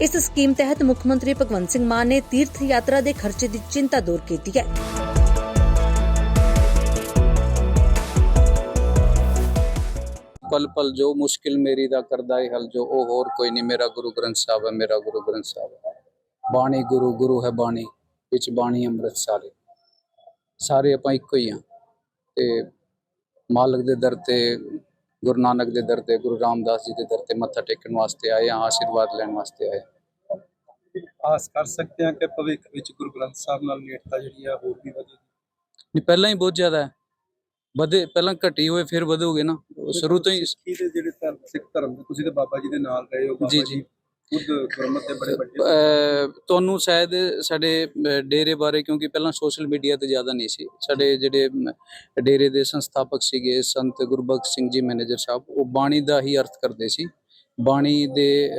ਇਸ ਸਕੀਮ ਤਹਿਤ ਮੁੱਖ ਮੰਤਰੀ ਭਗਵੰਤ ਸਿੰਘ ਮਾਨ ਨੇ ਤੀਰਥ ਯਾਤਰਾ ਦੇ ਖਰਚੇ ਦੀ ਚਿੰਤਾ ਦੂਰ ਕੀਤੀ ਹੈ। ਪਲ ਪਲ ਜੋ ਮੁਸ਼ਕਿਲ ਮੇਰੀ ਦਾ ਕਰਦਾ ਹੈ ਹਲ ਜੋ ਉਹ ਹੋਰ ਕੋਈ ਨਹੀਂ। ਮੇਰਾ ਗੁਰੂ ਗ੍ਰੰਥ ਸਾਹਿਬ ਹੈ, ਮੇਰਾ ਗੁਰੂ ਗ੍ਰੰਥ ਸਾਹਿਬ ਹੈ। ਬਾਣੀ ਗੁਰੂ ਗੁਰੂ ਹੈ ਬਾਣੀ, ਵਿੱਚ ਬਾਣੀ ਅੰਮ੍ਰਿਤ ਸਾਰੇ। ਸਾਰੇ ਆਪਾਂ ਇੱਕੋ ਹੀ ਆ ਤੇ ਮਾਲਕ ਦੇ ਦਰ ਤੇ ਗੁਰੂ ਨਾਨਕ ਦੇ ਦਰ ਤੇ ਗੁਰੂ ਰਾਮਦਾਸ ਜੀ ਦੇ ਦਰ ਤੇ ਮੱਥਾ ਟੇਕਣ ਵਾਸਤੇ ਆਏ ਆ ਆਸ਼ੀਰਵਾਦ ਲੈਣ ਵਾਸਤੇ ਆਏ। ਆਸ ਕਰ ਸਕਦੇ ਹਾਂ ਕਿ ਭਵਿੱਖ ਵਿੱਚ ਗੁਰੂ ਗ੍ਰੰਥ ਸਾਹਿਬ ਨਾਲ ਨੇੜਤਾ ਜਿਹੜੀ ਆ ਹੋਰ ਵੀ ਵਧੇਗੀ ਨਹੀਂ ਪਹਿਲਾਂ ਹੀ ਬਹੁਤ ਜ਼ਿਆਦਾ ਹੈ ਵਧੇ ਪਹਿਲਾਂ ਘਟੀ ਹੋਏ ਫਿਰ ਵਧੋਗੇ ਨਾ ਸ਼ੁਰੂ ਤੋਂ ਹੀ ਸਿੱਖੀ ਦੇ ਜਿਹੜੇ ਧਰਮ ਸਿੱਖ ਧਰਮ ਦੇ ਤੁਸੀਂ ਤੇ ਬਾਬਾ ਜੀ ਦੇ ਨਾਲ ਰਹੇ ਹੋ ਬਾਬਾ ਜੀ। ਖੁਦ ਗੁਰਮਤ ਦੇ ਬੜੇ ਵੱਡੇ ਅਹ ਤੁਹਾਨੂੰ ਸ਼ਾਇਦ ਸਾਡੇ ਡੇਰੇ ਬਾਰੇ ਕਿਉਂਕਿ ਪਹਿਲਾਂ ਸੋਸ਼ਲ ਮੀਡੀਆ ਤੇ ਜ਼ਿਆਦਾ ਨਹੀਂ ਸੀ। ਸਾਡੇ ਜਿਹੜੇ ਡੇਰੇ ਦੇ ਸੰਸਥਾਪਕ ਸੀਗੇ ਸੰਤ ਗੁਰਬਖਸ਼ ਸਿੰਘ ਜੀ ਮੈਨੇਜਰ ਸਾਹਿਬ ਉਹ ਬਾਣੀ ਦਾ ਹੀ ਅਰਥ ਕਰਦੇ ਸੀ। ਬਾਣੀ ਦੇ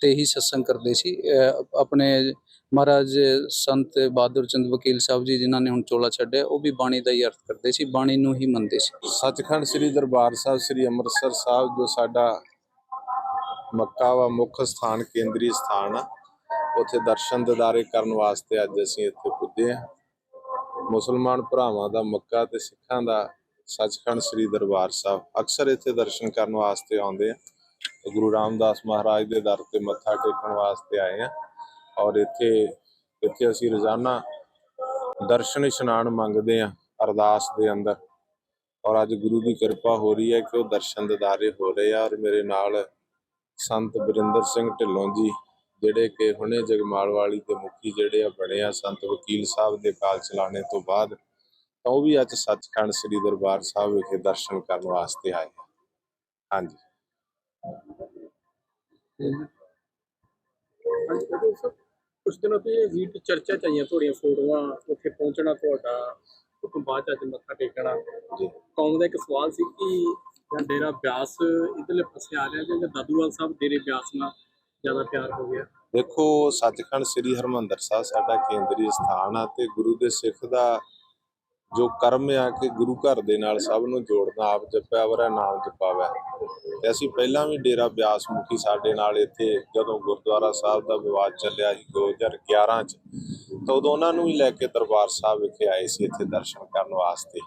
ਤੇ ਹੀ ਸਤਸੰਗ ਕਰਦੇ ਸੀ। ਆਪਣੇ ਮਹਾਰਾਜ ਸੰਤ ਬਹਾਦਰ ਚੰਦ ਵਕੀਲ ਸਾਹਿਬ ਜੀ ਜਿਨ੍ਹਾਂ ਨੇ ਹੁਣ ਚੋਲਾ ਛੱਡਿਆ ਉਹ ਵੀ ਬਾਣੀ ਦਾ ਹੀ ਅਰਥ ਕਰਦੇ ਸੀ ਬਾਣੀ ਨੂੰ ਹੀ ਮੰਨਦੇ ਸੀ। ਸੱਚਖੰਡ ਸ੍ਰੀ ਦਰਬਾਰ ਸਾਹਿਬ ਸ੍ਰੀ ਅੰਮ੍ਰਿਤਸਰ ਸਾਹਿਬ ਜੋ ਸਾਡਾ ਮੱਕਾ ਵਾ ਮੁੱਖ ਸਥਾਨ, ਕੇਂਦਰੀ ਸਥਾਨ ਆ। ਉੱਥੇ ਦਰਸ਼ਨ ਦਿਦਾਰੇ ਕਰਨ ਵਾਸਤੇ ਅੱਜ ਅਸੀਂ ਇੱਥੇ ਪੁੱਜੇ ਆ। ਮੁਸਲਮਾਨ ਭਰਾਵਾਂ ਦਾ ਮੱਕਾ ਤੇ ਸਿੱਖਾਂ ਦਾ ਸੱਚਖੰਡ ਸ੍ਰੀ ਦਰਬਾਰ ਸਾਹਿਬ ਅਕਸਰ ਇੱਥੇ ਦਰਸ਼ਨ ਕਰਨ ਵਾਸਤੇ ਆਉਂਦੇ ਆ। ਗੁਰੂ ਰਾਮਦਾਸ ਮਹਾਰਾਜ ਦੇ ਦਰ ਤੇ ਮੱਥਾ ਟੇਕਣ ਵਾਸਤੇ ਆਏ ਆ। ਔਰ ਇੱਥੇ ਇੱਥੇ ਅਸੀਂ ਰੋਜ਼ਾਨਾ ਦਰਸ਼ਨ ਇਸ਼ਨਾਨ ਮੰਗਦੇ ਆ ਅਰਦਾਸ ਦੇ ਅੰਦਰ। ਔਰ ਅੱਜ ਗੁਰੂ ਦੀ ਕਿਰਪਾ ਹੋ ਰਹੀ ਹੈ ਕਿ ਉਹ ਦਰਸ਼ਨ ਦਿਦਾਰੇ ਹੋ ਰਹੇ ਆ ਔਰ ਮੇਰੇ ਨਾਲ ਸੰਤ ਬਰਿੰਦਰ ਸਿੰਘ ਢਿੱਲੋਂ ਜੀ ਜਿਹੜੇ ਕਿ ਹੁਣੇ ਜਗਮਾਲ ਵਾਲੀ ਦੇ ਮੁਖੀ ਜਿਹੜੇ ਆ ਬਣੇ ਆ ਸੰਤ ਵਕੀਲ ਸਾਹਿਬ ਦੇ ਕਾਲ ਚਲਾਣੇ ਤੋਂ ਬਾਅਦ ਤਾਂ ਉਹ ਵੀ ਅੱਜ ਸੱਚਖੰਡ ਸ੍ਰੀ ਦਰਬਾਰ ਸਾਹਿਬ ਵਿਖੇ ਦਰਸ਼ਨ ਕਰਨ ਵਾਸਤੇ ਆਏ। ਹਾਂਜੀ। ਕੁਝ ਦਿਨਾਂ ਤੋਂ ਇਹ ਵੀਟ ਚਰਚਾ ਚਾਹੀਆਂ ਤੁਹਾਡੀਆਂ ਫੋਟੋਆਂ ਉੱਥੇ ਪਹੁੰਚਣਾ ਤੁਹਾਡਾ ਤੋਂ ਬਾਅਦ ਅੱਜ ਮੱਥਾ ਟੇਕਣਾ। ਜੀ। ਕੌਮ ਦਾ ਇੱਕ ਸਵਾਲ ਸੀ ਕਿ ਜਾਂ ਡੇਰਾ ਬਿਆਸ ਇਧਰਲੇ ਪਾਸੇ ਆ ਰਿਹਾ ਜਾਂ ਦਾਦੂਵਾਲ ਸਾਹਿਬ ਡੇਰੇ ਬਿਆਸ ਨਾਲ ਜ਼ਿਆਦਾ ਪਿਆਰ ਹੋ ਗਿਆ। ਦੇਖੋ, ਸੱਚਖੰਡ ਸ੍ਰੀ ਹਰਮੰਦਰ ਸਾਹਿਬ ਸਾਡਾ ਕੇਂਦਰੀ ਸਥਾਨ ਆ ਤੇ ਗੁਰੂ ਦੇ ਸਿੱਖ ਦਾ ਜੋ ਕਰਮ ਆ ਕਿ ਗੁਰੂ ਘਰ ਦੇ ਨਾਲ ਸਭ ਨੂੰ ਜੋੜਨਾ, ਆਪ ਜਪਿਆ ਵਰਾ, ਨਾਮ ਜਪਾਵੇ। ਤੇ ਅਸੀਂ ਪਹਿਲਾਂ ਵੀ ਡੇਰਾ ਬਿਆਸ ਮੁਖੀ ਸਾਡੇ ਨਾਲ ਇੱਥੇ ਜਦੋਂ ਗੁਰਦੁਆਰਾ ਸਾਹਿਬ ਦਾ ਵਿਵਾਦ ਚੱਲਿਆ ਸੀ 2011 ਚ, ਤਾਂ ਉਦੋਂ ਉਹਨਾਂ ਨੂੰ ਵੀ ਲੈ ਕੇ ਦਰਬਾਰ ਸਾਹਿਬ ਵਿਖੇ ਆਏ ਸੀ ਇੱਥੇ ਦਰਸ਼ਨ ਕਰਨ ਵਾਸਤੇ।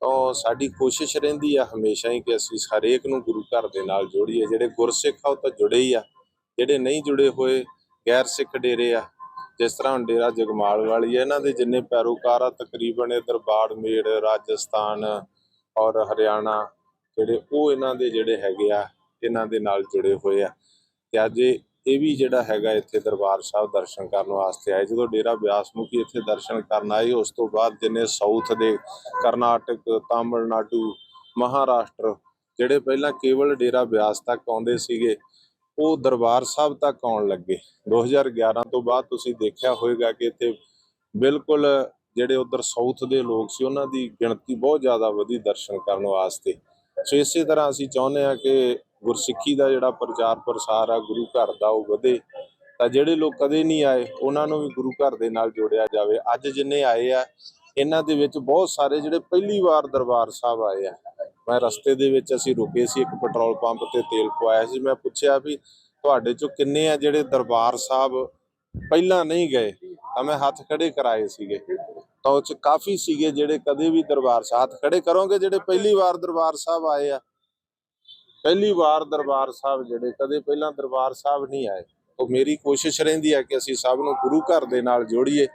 ਤਾਂ ਸਾਡੀ ਕੋਸ਼ਿਸ਼ ਰਹਿੰਦੀ ਆ ਹਮੇਸ਼ਾ ਹੀ ਕਿ ਅਸੀਂ ਹਰੇਕ ਨੂੰ ਗੁਰੂ ਘਰ ਦੇ ਨਾਲ ਜੋੜੀਏ। ਜਿਹੜੇ ਗੁਰਸਿੱਖ ਆ, ਉਹ ਤਾਂ ਜੁੜੇ ਹੀ ਆ। ਜਿਹੜੇ ਨਹੀਂ ਜੁੜੇ ਹੋਏ, ਗੈਰ ਸਿੱਖ ਡੇਰੇ ਆ। ਜਿਸ ਤਰ੍ਹਾਂ ਹੁਣ ਡੇਰਾ ਜਗਮਾਲ ਵਾਲੀ ਹੈ ਇਹਨਾਂ ਦੇ ਜਿੰਨੇ ਪੈਰੋਕਾਰ ਆ, ਤਕਰੀਬਨ ਇਧਰ ਬਾੜਮੇੜ ਰਾਜਸਥਾਨ ਔਰ ਹਰਿਆਣਾ, ਜਿਹੜੇ ਉਹ ਇਹਨਾਂ ਦੇ ਜਿਹੜੇ ਹੈਗੇ ਆ, ਇਹਨਾਂ ਦੇ ਨਾਲ ਜੁੜੇ ਹੋਏ ਆ। ਤੇ ਅੱਜ ਇਹ ਵੀ ਜਿਹੜਾ ਹੈਗਾ ਇੱਥੇ ਦਰਬਾਰ ਸਾਹਿਬ ਦਰਸ਼ਨ ਕਰਨ ਵਾਸਤੇ ਆਏ। ਜਦੋਂ ਡੇਰਾ ਬਿਆਸ ਮੁਖੀ ਇੱਥੇ ਦਰਸ਼ਨ ਕਰਨ ਆਏ, ਉਸ ਤੋਂ ਬਾਅਦ ਜਿੰਨੇ ਸਾਊਥ ਦੇ ਕਰਨਾਟਕ, ਤਾਮਿਲਨਾਡੂ, ਮਹਾਰਾਸ਼ਟਰ, ਜਿਹੜੇ ਪਹਿਲਾਂ ਕੇਵਲ ਡੇਰਾ ਬਿਆਸ ਤੱਕ ਆਉਂਦੇ ਸੀਗੇ, ਉਹ ਦਰਬਾਰ ਸਾਹਿਬ ਤੱਕ ਆਉਣ ਲੱਗੇ। 2011 ਤੋਂ ਬਾਅਦ ਤੁਸੀਂ ਦੇਖਿਆ ਹੋਵੇਗਾ ਕਿ ਇੱਥੇ ਬਿਲਕੁਲ ਜਿਹੜੇ ਉਧਰ ਸਾਊਥ ਦੇ ਲੋਕ ਸੀ, ਉਹਨਾਂ ਦੀ ਗਿਣਤੀ ਬਹੁਤ ਜ਼ਿਆਦਾ ਵਧੀ ਦਰਸ਼ਨ ਕਰਨ ਵਾਸਤੇ। ਸੋ ਇਸੇ ਤਰ੍ਹਾਂ ਅਸੀਂ ਚਾਹੁੰਦੇ ਹਾਂ ਕਿ ਗੁਰਸਿੱਖੀ ਦਾ ਜਿਹੜਾ ਪ੍ਰਚਾਰ ਪ੍ਰਸਾਰ ਆ, ਗੁਰੂ ਘਰ ਦਾ ਉਹ ਵਧੇ, ਤਾਂ ਜਿਹੜੇ ਲੋਕ ਕਦੇ ਨਹੀਂ ਆਏ, ਉਹਨਾਂ ਨੂੰ ਵੀ ਗੁਰੂ ਘਰ ਦੇ ਨਾਲ ਜੋੜਿਆ ਜਾਵੇ। ਅੱਜ ਜਿੰਨੇ ਆਏ ਆ, ਇਹਨਾਂ ਦੇ ਵਿੱਚ ਬਹੁਤ ਸਾਰੇ ਜਿਹੜੇ ਪਹਿਲੀ ਵਾਰ ਦਰਬਾਰ ਸਾਹਿਬ ਆਏ ਆ। ਮੈਂ ਰਸਤੇ ਦੇ ਵਿੱਚ ਅਸੀਂ ਰੁਕੇ ਸੀ, ਇੱਕ ਪੈਟਰੋਲ ਪੰਪ ਤੇ ਤੇਲ ਪਵਾਇਆ ਸੀ। ਮੈਂ ਪੁੱਛਿਆ ਵੀ ਤੁਹਾਡੇ ਚੋਂ ਕਿੰਨੇ ਆ ਜਿਹੜੇ ਦਰਬਾਰ ਸਾਹਿਬ ਪਹਿਲਾਂ ਨਹੀਂ ਗਏ? ਤਾਂ ਮੈਂ ਹੱਥ ਖੜੇ ਕਰਾਏ ਸੀਗੇ। ਤਾਂ ਉਹ ਚ ਕਾਫੀ ਸੀਗੇ ਜਿਹੜੇ ਕਦੇ ਵੀ ਦਰਬਾਰ ਸਾਹਿਬ, ਹੱਥ ਖੜੇ ਕਰੋਗੇ ਜਿਹੜੇ ਪਹਿਲੀ ਵਾਰ ਦਰਬਾਰ ਸਾਹਿਬ ਆਏ ਆ? ਪਹਿਲੀ ਵਾਰ ਦਰਬਾਰ ਸਾਹਿਬ ਜਿਹੜੇ ਕਦੇ ਪਹਿਲਾਂ ਦਰਬਾਰ ਸਾਹਿਬ ਨਹੀਂ ਆਏ। ਉਹ ਮੇਰੀ ਕੋਸ਼ਿਸ਼ ਰਹਿੰਦੀ ਹੈ ਕਿ ਅਸੀਂ ਸਭ ਨੂੰ ਗੁਰੂ ਘਰ ਦੇ ਨਾਲ ਜੋੜੀਏ।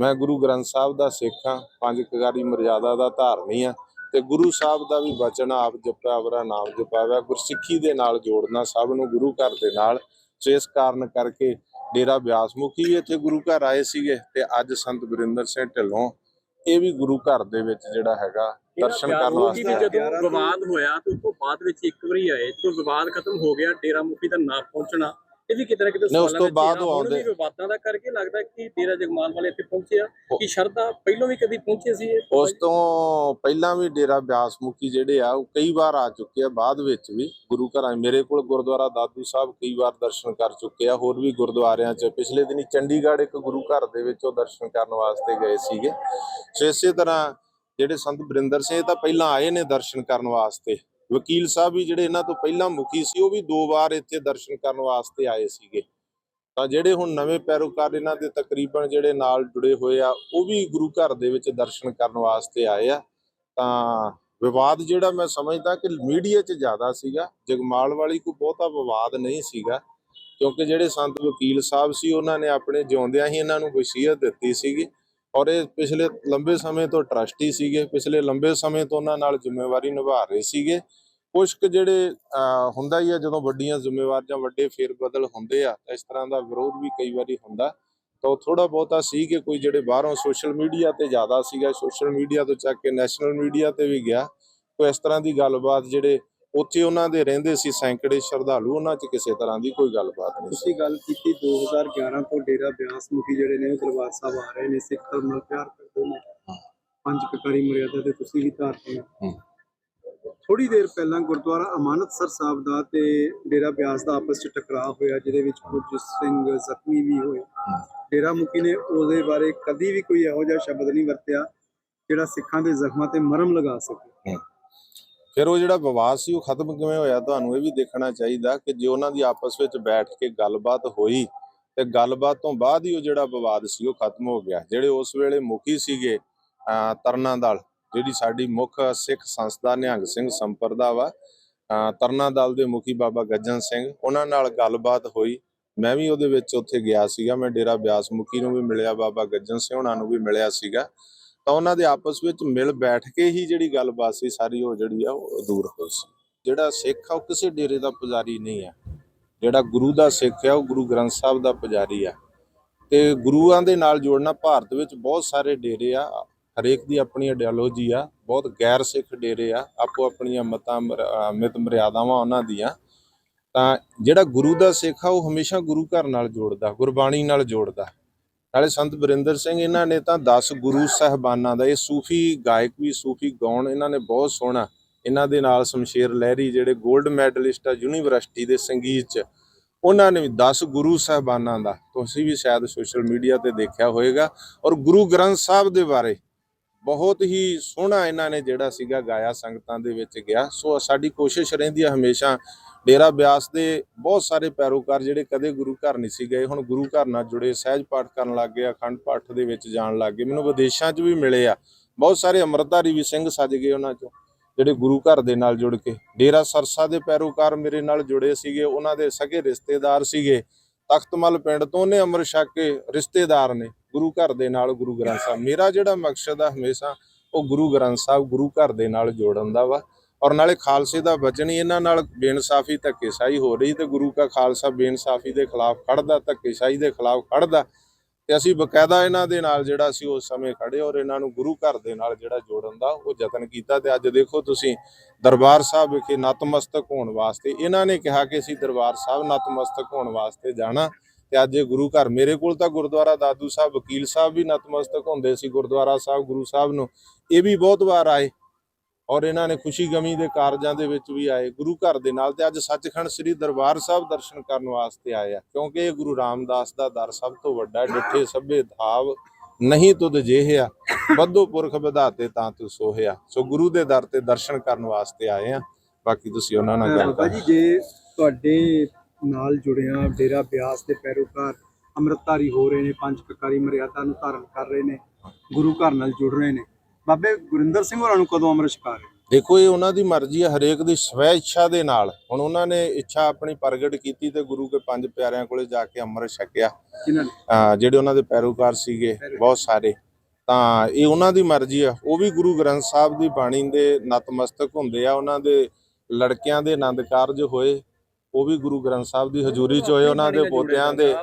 ਮੈਂ ਗੁਰੂ ਗ੍ਰੰਥ ਸਾਹਿਬ ਦਾ ਸਿੱਖ ਹਾਂ, ਪੰਜ ਕਗਾਰੀ ਮਰਜ਼ਾਦਾ ਦਾ ਧਾਰਨੀ ਆ ਤੇ ਗੁਰੂ ਸਾਹਿਬ ਦਾ ਵੀ ਬਚਨ ਆਪ ਜਪਿਆ ਵਰਾ ਨਾਮ ਜਪਾਇਆ, ਗੁਰਸਿੱਖੀ ਦੇ ਨਾਲ ਜੋੜਨਾ ਸਭ ਨੂੰ ਗੁਰੂ ਘਰ ਦੇ ਨਾਲ। ਸੋ ਇਸ ਕਾਰਨ ਕਰਕੇ ਡੇਰਾ ਬਿਆਸ ਮੁਖੀ ਇੱਥੇ ਗੁਰੂ ਘਰ ਆਏ ਸੀਗੇ ਤੇ ਅੱਜ ਸੰਤ ਗੁਰਿੰਦਰ ਸਿੰਘ ਢਿੱਲੋਂ ਇਹ ਵੀ ਗੁਰੂ ਘਰ ਦੇ ਵਿੱਚ ਜਿਹੜਾ ਹੈਗਾ ਦਰਸ਼ਨ ਕਰਨ ਮੁਖੀ ਵੀ ਵਾਸਤੇ ਜਦੋਂ ਵਿਵਾਦ ਹੋਇਆ ਤੇ ਉਸ ਤੋਂ ਬਾਅਦ ਵਿੱਚ ਇੱਕ ਵਾਰੀ ਆਏ ਜਦੋਂ ਵਿਵਾਦ ਖਤਮ ਹੋ ਗਿਆ ਡੇਰਾ ਮੁਖੀ ਦਾ ਨਾ ਪਹੁੰਚਣਾ। ਇਹ ਵੀ ਕਿਤੇ ਨਾ ਕਿਤੇ ਉਸ ਤੋਂ ਬਾਅਦ ਉਹ ਆਉਂਦੇ- ਵਿਵਾਦਾਂ ਦਾ ਕਰਕੇ ਲੱਗਦਾ ਕਿ ਡੇਰਾ ਜਗਮਾਲ ਵਾਲੇ ਇੱਥੇ ਪਹੁੰਚੇ ਆ ਉਹ- ਕਿ ਸ਼ਰਧਾ ਪਹਿਲਾਂ ਵੀ ਕਦੀ ਪਹੁੰਚੇ ਸੀ? ਉਸ ਤੋਂ ਪਹਿਲਾਂ ਵੀ ਡੇਰਾ ਬਿਆਸ ਮੁਖੀ ਜਿਹੜੇ ਆ ਉਹ ਕਈ ਵਾਰ ਆ ਚੁੱਕੇ ਆ ਬਾਅਦ ਵਿੱਚ ਵੀ ਗੁਰੂ ਘਰਾਂ ਮੇਰੇ ਕੋਲ ਗੁਰਦੁਆਰਾ ਦਾਦੂ ਸਾਹਿਬ ਕਈ ਵਾਰ ਦਰਸ਼ਨ ਕਰ ਚੁੱਕੇ ਆ ਹੋਰ ਵੀ ਗੁਰਦੁਆਰਿਆਂ 'ਚ। ਪਿਛਲੇ ਦਿਨੀ ਚੰਡੀਗੜ੍ਹ ਇੱਕ ਗੁਰੂ ਘਰ ਦੇ ਵਿੱਚ ਉਹ ਦਰਸ਼ਨ ਕਰਨ ਵਾਸਤੇ ਗਏ ਸੀਗੇ। ਸੋ ਇਸੇ ਤਰ੍ਹਾਂ ਜਿਹੜੇ ਸੰਤ ਬਰਿੰਦਰ ਸਿੰਘ ਤਾਂ ਪਹਿਲਾਂ ਆਏ ਨੇ ਦਰਸ਼ਨ ਕਰਨ ਵਾਸਤੇ। ਵਕੀਲ ਸਾਹਿਬ ਵੀ ਜਿਹੜੇ ਇਹਨਾਂ ਤੋਂ ਪਹਿਲਾਂ ਮੁਖੀ ਸੀ, ਉਹ ਵੀ ਦੋ ਵਾਰ ਇੱਥੇ ਦਰਸ਼ਨ ਕਰਨ ਵਾਸਤੇ ਆਏ ਸੀਗੇ। ਤਾਂ ਜਿਹੜੇ ਹੁਣ ਨਵੇਂ ਪੈਰੋਕਾਰ ਇਹਨਾਂ ਦੇ ਤਕਰੀਬਨ ਜਿਹੜੇ ਨਾਲ ਜੁੜੇ ਹੋਏ ਆ, ਉਹ ਵੀ ਗੁਰੂ ਘਰ ਦੇ ਵਿੱਚ ਦਰਸ਼ਨ ਕਰਨ ਵਾਸਤੇ ਆਏ ਆ। ਤਾਂ ਵਿਵਾਦ ਜਿਹੜਾ ਮੈਂ ਸਮਝਦਾ ਕਿ ਮੀਡੀਆ 'ਚ ਜ਼ਿਆਦਾ ਸੀਗਾ, ਜਗਮਾਲ ਵਾਲੀ ਕੋਈ ਬਹੁਤਾ ਵਿਵਾਦ ਨਹੀਂ ਸੀਗਾ, ਕਿਉਂਕਿ ਜਿਹੜੇ ਸੰਤ ਵਕੀਲ ਸਾਹਿਬ ਸੀ, ਉਹਨਾਂ ਨੇ ਆਪਣੇ ਜਿਉਂਦਿਆਂ ਹੀ ਇਹਨਾਂ ਨੂੰ ਵਸੀਅਤ ਦਿੱਤੀ ਸੀਗੀ। ਔਰ ਇਹ ਪਿਛਲੇ ਲੰਬੇ ਸਮੇਂ ਤੋਂ ਟਰਸਟੀ ਸੀਗੇ, ਪਿਛਲੇ ਲੰਬੇ ਸਮੇਂ ਤੋਂ ਉਹਨਾਂ ਨਾਲ ਜ਼ਿੰਮੇਵਾਰੀ ਨਿਭਾ ਰਹੇ ਸੀਗੇ। ਕੁਝ ਕੁ ਜਿਹੜੇ ਹੁੰਦਾ ਹੀ ਆ, ਜਦੋਂ ਵੱਡੀਆਂ ਜ਼ਿੰਮੇਵਾਰ ਜਾਂ ਵੱਡੇ ਫੇਰ ਬਦਲ ਹੁੰਦੇ ਆ, ਤਾਂ ਇਸ ਤਰ੍ਹਾਂ ਦਾ ਵਿਰੋਧ ਵੀ ਕਈ ਵਾਰੀ ਹੁੰਦਾ। ਤਾਂ ਉਹ ਥੋੜਾ ਬਹੁਤਾ ਸੀ ਕਿ ਕੋਈ ਜਿਹੜੇ ਬਾਹਰੋਂ ਸੋਸ਼ਲ ਮੀਡੀਆ ਤੇ ਜ਼ਿਆਦਾ ਸੀਗਾ, ਸੋਸ਼ਲ ਮੀਡੀਆ ਤੋਂ ਚੱਕ ਕੇ ਨੈਸ਼ਨਲ ਮੀਡੀਆ ਤੇ ਵੀ ਗਿਆ। ਕੋਈ ਇਸ ਤਰ੍ਹਾਂ ਦੀ ਗੱਲਬਾਤ ਜਿਹੜੇ ਉੱਥੇ ਉਹਨਾਂ ਦੇ ਰਹਿੰਦੇ ਸੀ ਸੈਂਕੜੇ ਸ਼ਰਧਾਲੂ ਉਹਨਾਂ 'ਚ ਕਿਸੇ ਤਰ੍ਹਾਂ ਦੀ ਕੋਈ ਗੱਲਬਾਤ ਨਹੀਂ ਸੀ। ਤੁਸੀਂ ਗੱਲ ਕੀਤੀ 2011 ਤੋਂ ਡੇਰਾ ਬਿਆਸ ਮੁਖੀ ਜਿਹੜੇ ਨੇ ਉਹ ਦਰਬਾਰ ਸਾਹਿਬ ਆ ਰਹੇ ਨੇ ਸਿੱਖ ਧਰਮ ਨਾਲ ਪਿਆਰ ਕਰਦੇ ਨੇ। ਪੰਜ ਕਕਾਰੀ ਮਰਿਆਦਾ ਤੇ ਤੁਸੀਂ ਵੀ ਧਾਰਦੇ ਹੋ। ਥੋੜੀ ਦੇਰ ਪਹਿਲਾਂ ਗੁਰਦੁਆਰਾ ਅਮਾਨਤਸਰ ਸਾਹਿਬ ਦਾ ਤੇ ਡੇਰਾ ਬਿਆਸ ਦਾ ਆਪਸ ਵਿੱਚ ਟਕਰਾਅ ਹੋਇਆ ਜਿਹਦੇ ਵਿੱਚ ਕੁਝ ਸਿੰਘ ਜ਼ਖਮੀ ਵੀ ਹੋਏ। ਡੇਰਾ ਮੁਖੀ ਨੇ ਉਹਦੇ ਬਾਰੇ ਕਦੀ ਵੀ ਕੋਈ ਇਹੋ ਜਿਹਾ ਸ਼ਬਦ ਨਹੀਂ ਵਰਤਿਆ ਜਿਹੜਾ ਸਿੱਖਾਂ ਦੇ ਜ਼ਖਮਾਂ ਤੇ ਮਰਮ ਲਗਾ ਸਕੇ। ਫਿਰ ਉਹ ਜਿਹੜਾ ਵਿਵਾਦ ਸੀ ਉਹ ਖਤਮ ਕਿਵੇਂ ਹੋਇਆ? ਤੁਹਾਨੂੰ ਇਹ ਵੀ ਦੇਖਣਾ ਚਾਹੀਦਾ ਕਿ ਜੇ ਉਹਨਾਂ ਦੀ ਆਪਸ ਵਿੱਚ ਬੈਠ ਕੇ ਗੱਲਬਾਤ ਹੋਈ, ਤੇ ਗੱਲਬਾਤ ਤੋਂ ਬਾਅਦ ਹੀ ਉਹ ਜਿਹੜਾ ਵਿਵਾਦ ਸੀ ਉਹ ਖਤਮ ਹੋ ਗਿਆ। ਜਿਹੜੇ ਉਸ ਵੇਲੇ ਮੁਖੀ ਸੀਗੇ ਤਰਨਾ ਦਲ ਜਿਹੜੀ ਸਾਡੀ ਮੁੱਖ ਸਿੱਖ ਸੰਸਥਾ ਨਿਹੰਗ ਸਿੰਘ ਸੰਪਰਦਾ ਵਾ, ਅਹ ਤਰਨਾ ਦਲ ਦੇ ਮੁਖੀ ਬਾਬਾ ਗੱਜਨ ਸਿੰਘ, ਉਹਨਾਂ ਨਾਲ ਗੱਲਬਾਤ ਹੋਈ। ਮੈਂ ਵੀ ਉਹਦੇ ਵਿੱਚ ਉੱਥੇ ਗਿਆ ਸੀਗਾ। ਮੈਂ ਡੇਰਾ ਬਿਆਸ ਮੁਖੀ ਨੂੰ ਵੀ ਮਿਲਿਆ, ਬਾਬਾ ਗੱਜਨ ਸਿੰਘ ਉਹਨਾਂ ਨੂੰ ਵੀ ਮਿਲਿਆ ਸੀਗਾ। ਤਾਂ ਉਹਨਾਂ ਦੇ ਆਪਸ ਵਿੱਚ ਮਿਲ ਬੈਠ ਕੇ ਹੀ ਜਿਹੜੀ ਗੱਲਬਾਤ ਸੀ, ਸਾਰੀ ਉਹ ਜਿਹੜੀ ਆ, ਉਹ ਦੂਰ ਹੋਈ ਸੀ। ਜਿਹੜਾ ਸਿੱਖ ਆ, ਉਹ ਕਿਸੇ ਡੇਰੇ ਦਾ ਪੁਜਾਰੀ ਨਹੀਂ ਆ। ਜਿਹੜਾ ਗੁਰੂ ਦਾ ਸਿੱਖ ਆ, ਉਹ ਗੁਰੂ ਗ੍ਰੰਥ ਸਾਹਿਬ ਦਾ ਪੁਜਾਰੀ ਆ। ਤੇ ਗੁਰੂਆਂ ਦੇ ਨਾਲ ਜੋੜਨਾ, ਭਾਰਤ ਵਿੱਚ ਬਹੁਤ ਸਾਰੇ ਡੇਰੇ ਆ। ਹਰੇਕ ਦੀ ਆਪਣੀ ਆਈਡੀਓਲੋਜੀ ਆ। ਬਹੁਤ ਗੈਰ ਸਿੱਖ ਡੇਰੇ ਆ। ਆਪੋ ਆਪਣੀਆਂ ਮਤਾਂ, ਮਰ- ਮਿਤ ਮਰਿਆਦਾਵਾਂ ਉਹਨਾਂ ਦੀਆਂ। ਤਾਂ ਜਿਹੜਾ ਗੁਰੂ ਦਾ ਸਿੱਖ ਆ, ਉਹ ਹਮੇਸ਼ਾ ਗੁਰੂ ਘਰ ਨਾਲ ਜੋੜਦਾ, ਗੁਰਬਾਣੀ ਨਾਲ ਜੋੜਦਾ। ਨਾਲੇ ਸੰਤ ਬਰਿੰਦਰ ਸਿੰਘ ਇਹਨਾਂ ਨੇ ਤਾਂ 10 ਗੁਰੂ ਸਾਹਿਬਾਨਾਂ ਦਾ, ਇਹ ਸੂਫੀ ਗਾਇਕ ਵੀ, ਸੂਫੀ ਗਾਉਣ ਇਹਨਾਂ ਨੇ ਬਹੁਤ ਸੋਹਣਾ। ਇਹਨਾਂ ਦੇ ਨਾਲ ਸ਼ਮਸ਼ੇਰ ਲਹਿਰੀ ਜਿਹੜੇ 골ਡ ਮੈਡਲਿਸਟ ਆ ਯੂਨੀਵਰਸਿਟੀ ਦੇ ਸੰਗੀਤ 'ਚ, ਉਹਨਾਂ ਨੇ ਵੀ 10 ਗੁਰੂ ਸਾਹਿਬਾਨਾਂ ਦਾ। ਤੁਸੀਂ ਵੀ ਸ਼ਾਇਦ ਸੋਸ਼ਲ ਮੀਡੀਆ ਤੇ ਦੇਖਿਆ ਹੋਵੇਗਾ ਔਰ ਗੁਰੂ ਗ੍ਰੰਥ ਸਾਹਿਬ ਦੇ ਬਾਰੇ ਬਹੁਤ ਹੀ ਸੋਹਣਾ ਇਹਨਾਂ ਨੇ ਜਿਹੜਾ ਸੀਗਾ ਗਾਇਆ ਸੰਗਤਾਂ ਦੇ ਵਿੱਚ ਗਿਆ। ਸੋ ਸਾਡੀ ਕੋਸ਼ਿਸ਼ ਰਹਿੰਦੀ ਹੈ ਹਮੇਸ਼ਾ ਡੇਰਾ ਬਿਆਸ ਦੇ ਬਹੁਤ ਸਾਰੇ ਪੈਰੋਕਾਰ ਜਿਹੜੇ ਕਦੇ ਗੁਰੂ ਘਰ ਨਹੀਂ ਸੀ ਗਏ, ਹੁਣ ਗੁਰੂ ਘਰ ਨਾਲ ਜੁੜੇ, ਸਹਿਜ ਪਾਠ ਕਰਨ ਲੱਗ ਗਏ, ਅਖੰਡ ਪਾਠ ਦੇ ਵਿੱਚ ਜਾਣ ਲੱਗ ਗਏ। ਮੈਨੂੰ ਵਿਦੇਸ਼ਾਂ 'ਚ ਵੀ ਮਿਲੇ ਆ। ਬਹੁਤ ਸਾਰੇ ਅੰਮ੍ਰਿਤਧਾਰੀ ਵੀ ਸਿੰਘ ਸੱਜ ਗਏ ਉਹਨਾਂ 'ਚੋਂ, ਜਿਹੜੇ ਗੁਰੂ ਘਰ ਦੇ ਨਾਲ ਜੁੜ ਕੇ। ਡੇਰਾ ਸਰਸਾ ਦੇ ਪੈਰੋਕਾਰ ਮੇਰੇ ਨਾਲ ਜੁੜੇ ਸੀਗੇ, ਉਹਨਾਂ ਦੇ ਸਗੇ ਰਿਸ਼ਤੇਦਾਰ ਸੀਗੇ। ਤਖਤਮਲ ਪਿੰਡ ਤੋਂ ਉਹਨੇ ਅੰਮ੍ਰਿਤ ਛਕ ਕੇ ਰਿਸ਼ਤੇਦਾਰ ਨੇ, ਗੁਰੂ ਘਰ ਦੇ ਨਾਲ ਗੁਰੂ ਗ੍ਰੰਥ ਸਾਹਿਬ। ਮੇਰਾ ਜਿਹੜਾ ਮਕਸਦ ਆ ਹਮੇਸ਼ਾ, ਉਹ ਗੁਰੂ ਗ੍ਰੰਥ ਸਾਹਿਬ ਗੁਰੂ ਘਰ ਦੇ ਨਾਲ ਜੋੜਨ ਦਾ ਵਾ। ਔਰ ਨਾਲੇ ਖਾਲਸੇ ਦਾ ਬਚਨ ਹੀ ਇਹਨਾਂ ਨਾਲ ਬੇਇਨਸਾਫੀ, ਧੱਕੇਸ਼ਾਹੀ ਹੋ ਰਹੀ ਤੇ ਗੁਰੂ ਕਾ ਖਾਲਸਾ ਬੇਇਨਸਾਫੀ ਦੇ ਖਿਲਾਫ ਖੜਦਾ, ਧੱਕੇਸ਼ਾਹੀ ਦੇ ਖਿਲਾਫ ਖੜਦਾ ਤੇ ਅਸੀਂ ਬਕਾਇਦਾ ਇਹਨਾਂ ਦੇ ਨਾਲ ਜਿਹੜਾ ਸੀ ਉਸ ਸਮੇਂ ਖੜੇ ਔਰ ਇਹਨਾਂ ਨੂੰ ਗੁਰੂ ਘਰ ਦੇ ਨਾਲ ਜਿਹੜਾ ਜੋੜਨ ਦਾ ਉਹ ਯਤਨ ਕੀਤਾ ਤੇ ਅੱਜ ਦੇਖੋ ਤੁਸੀਂ ਦਰਬਾਰ ਸਾਹਿਬ ਵਿਖੇ ਨਤਮਸਤਕ ਹੋਣ ਵਾਸਤੇ, ਇਹਨਾਂ ਨੇ ਕਿਹਾ ਕਿ ਅਸੀਂ ਦਰਬਾਰ ਸਾਹਿਬ ਨਤਮਸਤਕ ਹੋਣ ਵਾਸਤੇ ਜਾਣਾ ਤੇ ਅੱਜ ਇਹ ਗੁਰੂ ਘਰ, ਮੇਰੇ ਕੋਲ ਤਾਂ ਗੁਰਦੁਆਰਾ ਦਾਦੂ ਸਾਹਿਬ, ਵਕੀਲ ਸਾਹਿਬ ਵੀ ਨਤਮਸਤਕ ਹੁੰਦੇ ਸੀ ਗੁਰਦੁਆਰਾ ਸਾਹਿਬ, ਗੁਰੂ ਸਾਹਿਬ ਨੂੰ, ਇਹ ਵੀ ਬਹੁਤ ਵਾਰ ਆਏ ਔਰ ਇਹਨਾਂ ਨੇ ਖੁਸ਼ੀ ਗਮੀ ਦੇ ਕਾਰਜਾਂ ਦੇ ਵਿੱਚ ਵੀ ਆਏ ਗੁਰੂ ਘਰ ਦੇ ਨਾਲ ਤੇ ਅੱਜ ਸੱਚਖੰਡ ਸ੍ਰੀ ਦਰਬਾਰ ਸਾਹਿਬ ਦਰਸ਼ਨ ਕਰਨ ਵਾਸਤੇ ਆਏ ਆ। ਕਿਉਂਕਿ ਇਹ ਗੁਰੂ ਰਾਮਦਾਸ ਦਾ ਦਰ ਸਭ ਤੋਂ ਵੱਡਾ ਡਿੱਠੇ ਸਭੇ ਧਾਵ ਨਹੀਂ ਤੁਧ ਜਿਹਿਆ, ਬੱਧੋ ਪੁਰਖ ਵਿਧਾਤੇ ਤਾਂ ਤੂੰ ਸੋਹਿਆ। ਸੋ ਗੁਰੂ ਦੇ ਦਰ ਤੇ ਦਰਸ਼ਨ ਕਰਨ ਵਾਸਤੇ ਆਏ ਆ। ਬਾਕੀ ਤੁਸੀਂ ਉਹਨਾਂ ਨਾਲ ਗੱਲ ਕਰੋ ਜੀ, ਜੇ ਤੁਹਾਡੇ ਨਾਲ ਜੁੜਿਆ ਡੇਰਾ ਬਿਆਸ ਦੇ ਪੈਰੋਕਾਰ ਅੰਮ੍ਰਿਤਧਾਰੀ ਹੋ ਰਹੇ ਨੇ, ਪੰਜ ਕਕਾਰੀ ਮਰਿਆਦਾ ਨੂੰ ਧਾਰਨ ਕਰ ਰਹੇ ਨੇ, ਗੁਰੂ ਘਰ ਨਾਲ ਜੁੜ ਰਹੇ ਨੇ ਬਾਬੇ ਗੁਰਿੰਦਰ ਸਿੰਘ ਹੋਰਾਂ ਨੂੰ ਕਦੋਂ ਅੰਮ੍ਰਿਤ ਛਕਾ ਰਹੇ? ਦੇਖੋ ਇਹ ਉਹਨਾਂ ਦੀ ਮਰਜ਼ੀ ਹੈ ਹਰੇਕ ਦੀ ਸਵੈ ਇੱਛਾ ਦੇ ਨਾਲ। ਹੁਣ ਉਹਨਾਂ ਨੇ ਇੱਛਾ ਆਪਣੀ ਪ੍ਰਗਟ ਕੀਤੀ ਤੇ ਗੁਰੂ ਕੇ ਪੰਜ ਪਿਆਰਿਆਂ ਕੋਲੇ ਜਾ ਕੇ ਅੰਮ੍ਰਿਤ ਛਕਿਆ। ਜਿਹੜੇ ਉਹਨਾਂ ਦੇ ਪੈਰੋਕਾਰ ਸੀਗੇ ਬਹੁਤ ਸਾਰੇ। ਤਾਂ ਇਹ ਉਹਨਾਂ ਦੀ ਮਰਜ਼ੀ ਆ। ਉਹ ਵੀ ਗੁਰੂ ਗ੍ਰੰਥ ਸਾਹਿਬ ਦੀ ਬਾਣੀ ਦੇ ਨਤਮਸਤਕ ਹੁੰਦੇ ਆ। ਉਹਨਾਂ ਦੇ ਲੜਕਿਆਂ ਦੇ ਆਨੰਦ ਕਾਰਜ ਹੋਏ। ਉਹ ਵੀ ਗੁਰੂ ਗ੍ਰੰਥ ਸਾਹਿਬ ਦੀ ਹਜ਼ੂਰੀ ਚ ਹੋਏ ਉਹਨਾਂ ਦੇ ਪੋਤਿਆਂ ਦੇ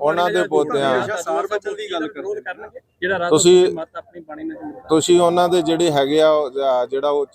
ਉਹਨਾਂ ਦੇ ਪੋਤਿਆਂ- ਹਮੇਸ਼ਾ ਸਾਰ ਬਚਨ ਦੀ ਗੱਲ ਕਰਦੇ। ਕਰਨਗੇ ਜਿਹੜਾ ਰਾਤ ਤੁਸੀਂ- ਮਤ ਆਪਣੀ ਬਾਣੀ ਨਾਲ ਜੋੜਦਾ ਤੁਸੀਂ ਉਹਨਾਂ ਦੇ ਜਿਹੜੇ ਹੈਗੇ ਆ ਜਿਹੜਾ ਉਹ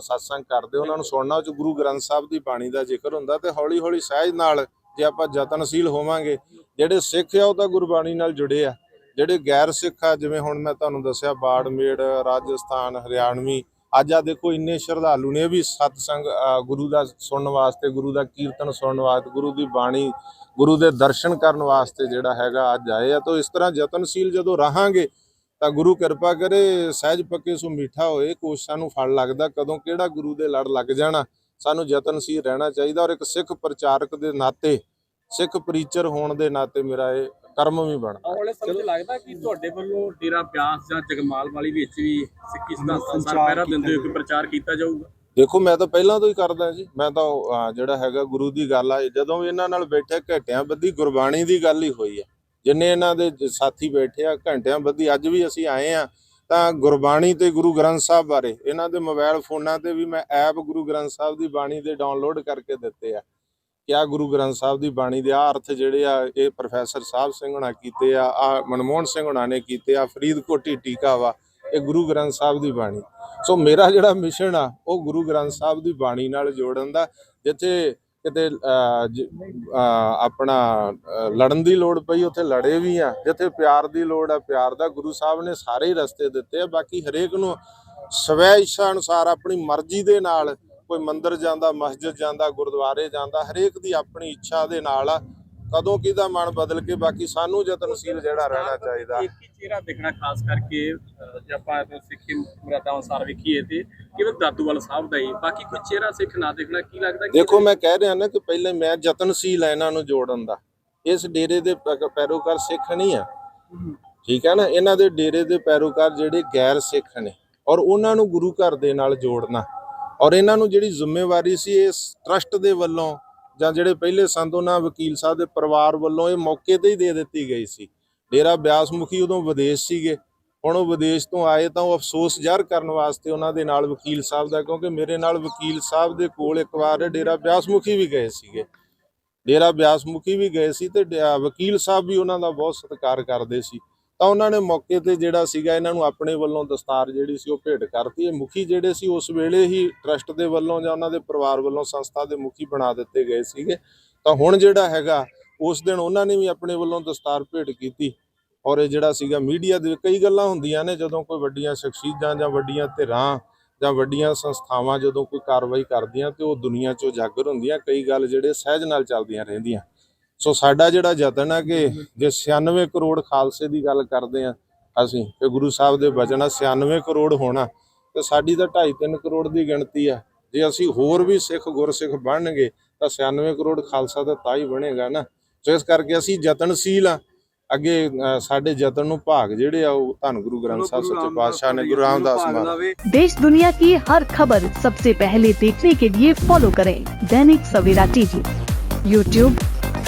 ਸਤਸੰਗ ਕਰਦੇ ਉਹਨਾਂ ਨੂੰ ਸੁਣਨਾ ਉਹ ਚ ਗੁਰੂ ਗ੍ਰੰਥ ਸਾਹਿਬ ਦੀ ਬਾਣੀ ਦਾ ਜ਼ਿਕਰ ਹੁੰਦਾ ਤੇ ਹੌਲੀ ਹੌਲੀ ਸਹਿਜ ਨਾਲ ਜੇ ਆਪਾਂ ਯਤਨਸ਼ੀਲ ਹੋਵਾਂਗੇ ਜਿਹੜੇ ਸਿੱਖ ਆ ਉਹ ਤਾਂ ਗੁਰਬਾਣੀ ਨਾਲ ਜੁੜੇ ਆ। ਜਿਹੜੇ ਗੈਰ ਸਿੱਖ ਆ ਜਿਵੇਂ ਹੁਣ ਮੈਂ ਤੁਹਾਨੂੰ ਦੱਸਿਆ ਬਾੜਮੇੜ ਰਾਜਸਥਾਨ ਹਰਿਆਣਵੀ ਅੱਜ ਆ ਦੇਖੋ ਇੰਨੇ ਸ਼ਰਧਾਲੂ ਨੇ ਵੀ ਸਤਸੰਗ ਗੁਰੂ ਦਾ ਸੁਣਨ ਵਾਸਤੇ, ਗੁਰੂ ਦਾ ਕੀਰਤਨ ਸੁਣਨ ਵਾਸਤੇ, ਗੁਰੂ ਦੀ ਬਾਣੀ, ਗੁਰੂ ਦੇ ਦਰਸ਼ਨ ਕਰਨ ਵਾਸਤੇ ਜਿਹੜਾ ਹੈਗਾ ਅੱਜ ਆਏ ਆ। ਤਾਂ ਇਸ ਤਰ੍ਹਾਂ ਯਤਨਸ਼ੀਲ ਜਦੋਂ ਰਹਾਂਗੇ, ਤਾਂ ਗੁਰੂ ਕਿਰਪਾ ਕਰੇ, ਸਹਿਜ ਪੱਕੇ ਸੋ ਮਿੱਠਾ ਹੋਏ, ਕੋਸ਼ਾਂ ਨੂੰ ਫਲ ਲੱਗਦਾ, ਕਦੋਂ ਕਿਹੜਾ ਗੁਰੂ ਦੇ ਲੜ ਲੱਗ ਜਾਣਾ। ਸਾਨੂੰ ਯਤਨਸ਼ੀਲ ਰਹਿਣਾ ਚਾਹੀਦਾ ਔਰ ਇੱਕ ਸਿੱਖ ਪ੍ਰਚਾਰਕ ਦੇ ਨਾਤੇ, ਸਿੱਖ ਪ੍ਰੀਚਰ ਹੋਣ ਦੇ ਨਾਤੇ ਮੇਰਾ ਇਹ ਕਰਮ ਵੀ ਬਣਦਾ। ਆਉਣ ਵਾਲੇ ਸਮੇਂ 'ਚ ਲੱਗਦਾ ਕਿ ਤੁਹਾਡੇ ਵੱਲੋਂ ਡੇਰਾ ਬਿਆਸ ਜਾਂ ਜਗਮਾਲ ਵਾਲੀ ਵਿੱਚ ਵੀ ਸਿੱਖੀ ਸਿਧਾਂਤਾਂ ਦਾ ਪਹਿਰਾ ਦਿੰਦੇ ਹੋਏ ਕੋਈ ਪ੍ਰਚਾਰ ਕੀਤਾ ਜਾਊਗਾ? ਦੇਖੋ ਮੈਂ ਤਾਂ ਪਹਿਲਾਂ ਤੋਂ ਹੀ ਕਰਦਾ ਜੀ। ਮੈਂ ਤਾਂ ਅਹ, ਜਿਹੜਾ ਹੈਗਾ ਗੁਰੂ ਦੀ ਗੱਲ ਆ ਜਦੋਂ ਵੀ ਇਹਨਾਂ ਨਾਲ ਬੈਠੇ ਘੰਟਿਆਂ ਬੱਧੀ ਗੁਰਬਾਣੀ ਦੀ ਗੱਲ ਹੀ ਹੋਈ ਆ। ਜਿੰਨੇ ਇਹਨਾਂ ਦੇ ਜ- ਸਾਥੀ ਬੈਠੇ ਆ ਘੰਟਿਆਂ ਬੱਧੀ ਅੱਜ ਵੀ ਅਸੀਂ ਆਏ ਆ ਤਾਂ ਗੁਰਬਾਣੀ ਤੇ ਗੁਰੂ ਗ੍ਰੰਥ ਸਾਹਿਬ ਬਾਰੇ ਇਹਨਾਂ ਦੇ ਮੋਬਾਈਲ ਫੋਨਾਂ ਤੇ ਵੀ ਮੈਂ ਐਪ ਗੁਰੂ ਗ੍ਰੰਥ ਸਾਹਿਬ ਦੀ ਬਾਣੀ ਦੇ ਡਾਊਨਲੋਡ ਕਰਕੇ ਦਿੱਤੇ ਆ। ਕਿ ਕਿਆ ਗੁਰੂ ਗ੍ਰੰਥ ਸਾਹਿਬ ਦੀ ਬਾਣੀ ਦੇ ਆ ਅਰਥ ਜਿਹੜੇ ਆ, ਇਹ ਪ੍ਰੋਫੈਸਰ ਸਾਹਿਬ ਸਿੰਘ ਹੁਣਾਂ ਕੀਤੇ ਆ ਆ ਮਨਮੋਹਨ ਸਿੰਘ ਹੁਣਾਂ ਨੇ ਕੀਤੇ ਆ, ਫਰੀਦਕੋਟੀ ਟੀਕਾ ਵਾ, ਇਹ ਗੁਰੂ ਗ੍ਰੰਥ ਸਾਹਿਬ ਦੀ ਬਾਣੀ। ਸੋ ਮੇਰਾ ਜਿਹੜਾ ਮਿਸ਼ਨ ਆ, ਉਹ ਗੁਰੂ ਗ੍ਰੰਥ ਸਾਹਿਬ ਦੀ ਬਾਣੀ ਨਾਲ ਜੋੜਨ ਦਾ, ਜਿੱਥੇ ਕਿਤੇ ਜ- ਆਪਣਾ ਲੜਨ ਦੀ ਲੋੜ ਪਈ, ਉੱਥੇ ਲੜੇ ਵੀ ਆ, ਜਿੱਥੇ ਪਿਆਰ ਦੀ ਲੋੜ ਆ, ਪਿਆਰ ਦਾ ਗੁਰੂ ਸਾਹਿਬ ਨੇ ਸਾਰੇ ਹੀ ਰਸਤੇ ਦਿੱਤੇ ਆ, ਬਾਕੀ ਹਰੇਕ ਨੂੰ ਸਵੈ ਇੱਛਾ ਅਨੁਸਾਰ ਆਪਣੀ ਮਰਜ਼ੀ ਦੇ ਨਾਲ ਕੋਈ ਮੰਦਿਰ ਜਾਂਦਾ ਮਸਜਿਦ ਜਾਂਦਾ ਗੁਰਦੁਆਰੇ ਜਾਂਦਾ ਹਰੇਕ ਦੀ ਆਪਣੀ ਇੱਛਾ ਦੇ ਨਾਲ ਆ। ਕਦੋਂ ਕਿਹਦਾ ਮਨ ਬਦਲ ਕੇ ਬਾਕੀ ਸਾਨੂੰ ਯਤਨਸ਼ੀਲ ਜਿਹੜਾ ਰਹਿਣਾ ਚਾਹੀਦਾ। ਇੱਕ ਹੀ ਚਿਹਰਾ ਦੇਖਣਾ ਖਾਸ ਕਰਕੇ ਜੇ ਆਪਾਂ ਸਿੱਖੀ ਮੁਰਾਦਾਂ ਅਨੁਸਾਰ ਵੇਖੀਏ ਤੇ ਕੇਵਲ ਦਾਦੂਵਾਲ ਸਾਹਿਬ ਦਾ ਹੀ। ਬਾਕੀ ਕੋਈ ਚਿਹਰਾ ਸਿੱਖ ਨਾ ਦੇਖਣਾ ਕੀ ਲੱਗਦਾ ਦੇਖੋ ਮੈਂ ਕਹਿ ਰਿਹਾ ਨਾ ਕਿ ਪਹਿਲੇ ਮੈਂ ਯਤਨਸ਼ੀਲ ਆ ਇਹਨਾਂ ਨੂੰ ਜੋੜਨ ਦਾ। ਇਸ ਡੇਰੇ ਦੇ ਪੈਰੋਕਾਰ ਸਿੱਖ ਨਹੀਂ ਆ। ਠੀਕ ਹੈ ਨਾ? ਇਹਨਾਂ ਦੇ ਡੇਰੇ ਦੇ ਪੈਰੋਕਾਰ ਜਿਹੜੇ ਗੈਰ ਸਿੱਖ ਨੇ। ਔਰ ਉਹਨਾਂ ਨੂੰ ਗੁਰੂ ਘਰ ਦੇ ਨਾਲ ਜੋੜਨਾ। ਔਰ ਇਹਨਾਂ ਨੂੰ ਜਿਹੜੀ ਜ਼ਿੰਮੇਵਾਰੀ ਸੀ ਇਸ ਟਰਸਟ ਦੇ ਵੱਲੋਂ ਜਾਂ ਜਿਹੜੇ ਪਹਿਲੇ ਸੰਤ ਉਹਨਾਂ ਵਕੀਲ ਸਾਹਿਬ ਦੇ ਪਰਿਵਾਰ ਵੱਲੋਂ ਇਹ ਮੌਕੇ ਤੇ ਹੀ ਦੇ ਦਿੱਤੀ ਗਈ ਸੀ। ਡੇਰਾ ਬਿਆਸ ਮੁਖੀ ਉਦੋਂ ਵਿਦੇਸ਼ ਸੀਗੇ। ਹੁਣ ਉਹ ਵਿਦੇਸ਼ ਤੋਂ ਆਏ ਤਾਂ ਉਹ ਅਫਸੋਸ ਜ਼ਾਹਰ ਕਰਨ ਵਾਸਤੇ ਉਹਨਾਂ ਦੇ ਨਾਲ ਵਕੀਲ ਸਾਹਿਬ ਦਾ ਕਿਉਂਕਿ ਮੇਰੇ ਨਾਲ ਵਕੀਲ ਸਾਹਿਬ ਦੇ ਕੋਲ ਇੱਕ ਵਾਰ ਡੇਰਾ ਬਿਆਸ ਮੁਖੀ ਵੀ ਗਏ ਸੀਗੇ। ਡੇਰਾ ਬਿਆਸ ਮੁਖੀ ਵੀ ਗਏ ਸੀ ਤੇ ਡ- ਵਕੀਲ ਸਾਹਿਬ ਵੀ ਉਹਨਾਂ ਦਾ ਬਹੁਤ ਸਤਿਕਾਰ ਕਰਦੇ ਸੀ। ਤਾਂ ਉਹਨਾਂ ਨੇ ਮੌਕੇ ਤੇ ਜਿਹੜਾ ਸੀਗਾ ਇਹਨਾਂ ਨੂੰ ਆਪਣੇ ਵੱਲੋਂ ਦਸਤਾਰ ਜਿਹੜੀ ਸੀ ਉਹ ਭੇਟ ਕਰਤੀ। ਇਹ ਮੁਖੀ ਜਿਹੜੇ ਸੀ ਉਸ ਵੇਲੇ ਹੀ ਟਰਸਟ ਦੇ ਵੱਲੋਂ ਜਾਂ ਉਹਨਾਂ ਦੇ ਪਰਿਵਾਰ ਵੱਲੋਂ ਸੰਸਥਾ ਦੇ ਮੁਖੀ ਬਣਾ ਦਿੱਤੇ ਗਏ ਸੀਗੇ। ਤਾਂ ਹੁਣ ਜਿਹੜਾ ਹੈਗਾ, ਉਸ ਦਿਨ ਉਹਨਾਂ ਨੇ ਵੀ ਆਪਣੇ ਵੱਲੋਂ ਦਸਤਾਰ ਭੇਟ ਕੀਤੀ ਔਰ ਇਹ ਜਿਹੜਾ ਸੀਗਾ ਮੀਡੀਆ ਦੇ ਕਈ ਗੱਲਾਂ ਹੁੰਦੀਆਂ ਨੇ, ਜਦੋਂ ਕੋਈ ਵੱਡੀਆਂ ਸ਼ਖਸੀਅਤਾਂ ਜਾਂ ਵੱਡੀਆਂ ਧਿਰਾਂ ਜਾਂ ਵੱਡੀਆਂ ਸੰਸਥਾਵਾਂ ਜਦੋਂ ਕੋਈ ਕਾਰਵਾਈ ਕਰਦੀਆਂ ਤੇ ਉਹ ਦੁਨੀਆ 'ਚੋਂ ਉਜਾਗਰ ਹੁੰਦੀਆਂ, ਕਈ ਗੱਲ ਜਿਹੜੇ ਸਹਿਜ ਨਾਲ ਚੱਲਦੀਆਂ ਰਹਿੰਦੀਆਂ। ਸੋ ਸਾਡਾ ਜਿਹੜਾ ਯਤਨ ਹੈ ਕਿ ਜੇ 96 ਕਰੋੜ ਖਾਲਸੇ ਦੀ ਗੱਲ ਕਰਦੇ ਆ ਅਸੀਂ ਤੇ ਗੁਰੂ ਸਾਹਿਬ ਦੇ ਬਚਨ ਆ 96 ਕਰੋੜ ਹੋਣਾ ਤੇ ਸਾਡੀ ਤਾਂ 2.5 ਕਰੋੜ ਦੀ ਗਿਣਤੀ ਆ ਜੇ ਅਸੀਂ ਹੋਰ ਵੀ ਸਿੱਖ ਗੁਰਸਿੱਖ ਬਣਨਗੇ ਤਾਂ 96 ਕਰੋੜ ਖਾਲਸਾ ਤਾਂ ਤਾਂ ਹੀ ਬਣੇਗਾ ਨਾ ਸੋ ਇਸ ਕਰਕੇ ਅਸੀਂ ਯਤਨਸ਼ੀਲ ਆ ਅੱਗੇ ਅ, ਸਾਡੇ ਯਤਨ ਨੂੰ ਭਾਗ ਜਿਹੜੇ ਆ ਉਹ ਧੰਨ ਗੁਰੂ ਗ੍ਰੰਥ ਸਾਹਿਬ ਸੱਚੇ ਪਾਤਸ਼ਾਹ ਨੇ ਗੁਰੂ ਰਾਮਦਾਸ ਮਹਾਰਾਜ देश दुनिया की हर खबर सबसे पहले देखने के लिए फॉलो करें दैनिक सवेरा टीवी यूट्यूब